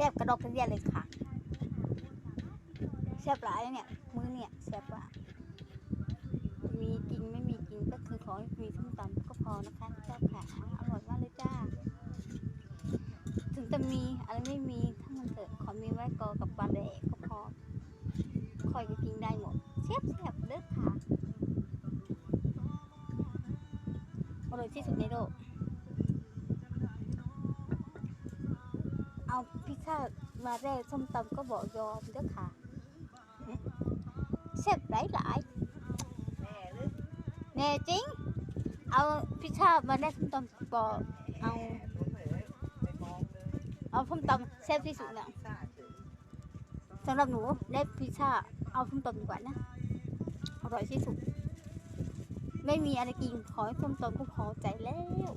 แซ่บกระดอกกระเดียเลยค่ะแซ่บหลายเนี่ยมือเนี่ยแซ่บว่ามีจริงไม่มีจริงก็คือขอมีส้มตำก็พอนะคะเจ้าขาอร่อยมากเลยจ้า ถึงจะมีอะไรไม่มีถ้ามันเถอะขอมีไว้กอกับปลาแดกก็พอคอยก็กินได้หมดแซ่บแซ่บๆเด้อค่ะอร่อยที่สุดในโลก เอาพิซซ่ามาแรกส้มตำก็บอกยอมเด้อค่ะแซ่บหลายหลายแม่หรือๆแน่จริง เอาพิซซ่ามาแรกส้มตำบอกเอาเผยไม่มองเลยเอาส้มตำแซ่บที่สุดแล้วพิซซ่ยสำหรับหนูได้พิซซ่าเอาส้มตำดีกว่านะอร่อยที่สุด ไม่มีอะไรกินขอให้ส้มตำก็พอใจแล้ว